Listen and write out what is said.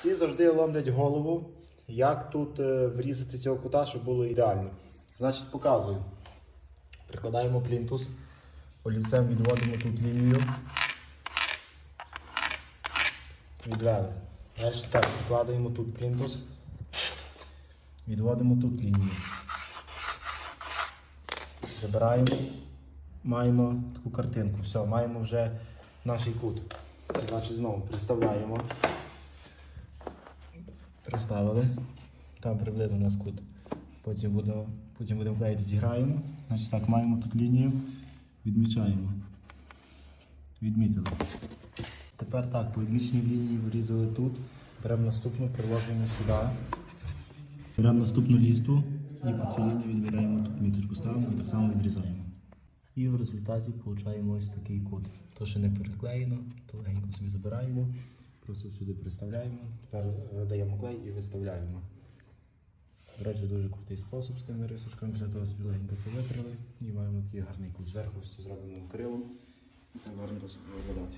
Всі завжди ломлять голову, як тут е, врізати цього кута, щоб було ідеально. Значить, показую. Прикладаємо плінтус, олівцем відводимо тут лінію. Відвели. Далі так, прикладаємо тут плінтус. Відводимо тут лінію. Забираємо. Маємо таку картинку. Все, маємо вже наш кут. Значить, знову приставляємо. Приставили. Там приблизно у нас кут. Потім будемо, потім будемо клеїти, зіграємо. Значить так, маємо тут лінію, відмічаємо. Відмітили. Тепер так, по відміченій лінії вирізали тут. Беремо наступну, приложимо сюди. Беремо наступну лісту і по цій лінії відміряємо тут міточку, ставимо і так само відрізаємо. І в результаті отримуємо ось такий кут. То, що не переклеєно, то легенько собі забираємо, просто сюди приставляємо, тепер е, даємо клей і виставляємо. До речі, дуже крутий спосіб з тими рисочками. Після того собі легенько це витрили і маємо такий гарний кут. Зверху все зробимо крилом. І гарно досить виглядати.